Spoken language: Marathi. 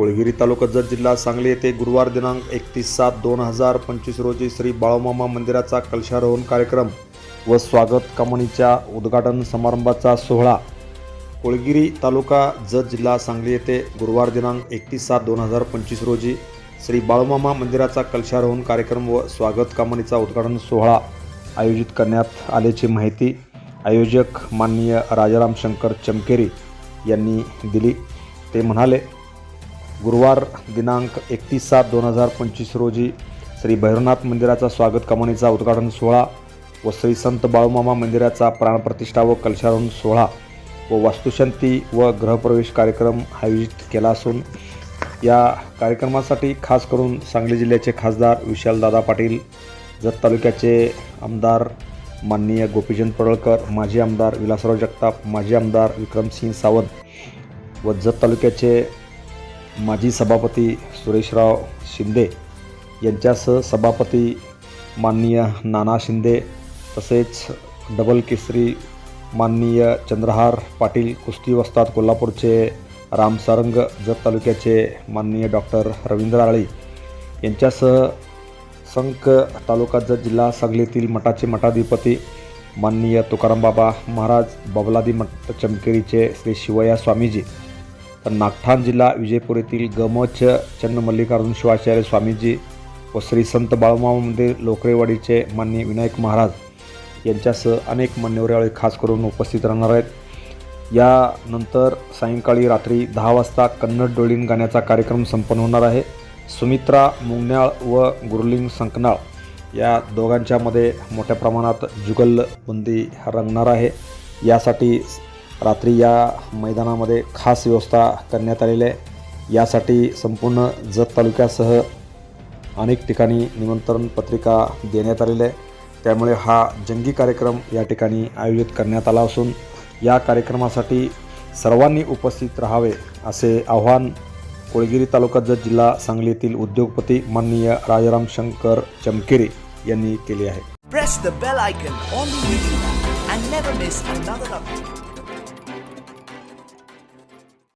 कोळगिरी तालुका जत जिल्हा सांगली येथे गुरुवार दिनांक एकतीस सात दोन हजार पंचवीस रोजी श्री बाळूमामा मंदिराचा कलशारोहण कार्यक्रम व स्वागत कमानीच्या उद्घाटन समारंभाचा सोहळा. कोळगिरी तालुका जत जिल्हा सांगली येथे गुरुवार दिनांक एकतीस सात दोन हजार पंचवीस रोजी श्री बाळूमामा मंदिराचा कलशारोहण कार्यक्रम व स्वागत कमानीचा उद्घाटन सोहळा आयोजित करण्यात आल्याची माहिती आयोजक माननीय राजाराम शंकर चमकेरी यांनी दिली. ते म्हणाले गुरुवार दिनांक एकतीस सात दोन हजार पंचवीस रोजी श्री भैरवनाथ मंदिराचा स्वागत कमानीचा उद्घाटन सोहळा व श्री संत बाळूमामा मंदिराचा प्राणप्रतिष्ठा व कलशारोहण सोहळा व वास्तुशांती व गृहप्रवेश कार्यक्रम आयोजित केला असून या कार्यक्रमासाठी खास करून सांगली जिल्ह्याचे खासदार विशालदादा पाटील जत तालुक्याचे आमदार माननीय गोपीचंद पडळकर माजी आमदार विलासराव जगताप माजी आमदार विक्रमसिंह सावंत व जत तालुक्याचे माजी सभापती सुरेशराव शिंदे यांच्यासह सभापती माननीय नाना शिंदे तसेच डबल केसरी माननीय चंद्रहार पाटील कुस्ती वस्ताद कोल्हापूरचे रामसारंग जत तालुक्याचे माननीय डॉक्टर रवींद्र आळी यांच्यासह संक तालुका जत जिल्हा सांगलीतील मठाचे मठाधिपती माननीय तुकाराम बाबा महाराज बबलादी मठ चमकेरीचे श्री शिवया स्वामीजी तर नागठाण जिल्हा विजयपूर येथील गमच चन्न मल्लिकार्जुन शिवाचार्य स्वामीजी व श्री संत बाळूमामा मंदिर लोकरेवाडीचे माननीय विनायक महाराज यांच्यासह अनेक मान्यवर यावेळी खास करून उपस्थित राहणार आहेत. यानंतर सायंकाळी रात्री दहा वाजता कन्नड डोळीन गाण्याचा कार्यक्रम संपन्न होणार आहे. सुमित्रा मुंगण्याळ व गुरलिंग संकनाळ या दोघांच्यामध्ये मोठ्या प्रमाणात जुगलबंदी रंगणार आहे. यासाठी रात्री या मैदानामध्ये खास व्यवस्था करण्यात आलेली आहे. यासाठी संपूर्ण जत तालुक्यासह अनेक ठिकाणी निमंत्रण पत्रिका देण्यात आलेल्या आहे. त्यामुळे हा जंगी कार्यक्रम या ठिकाणी आयोजित करण्यात आला असून या कार्यक्रमासाठी सर्वांनी उपस्थित राहावे असे आव्हान कोळगिरी तालुका जत जिल्हा सांगली येथील उद्योगपती माननीय राजाराम शंकर चमकेरे यांनी केले आहे.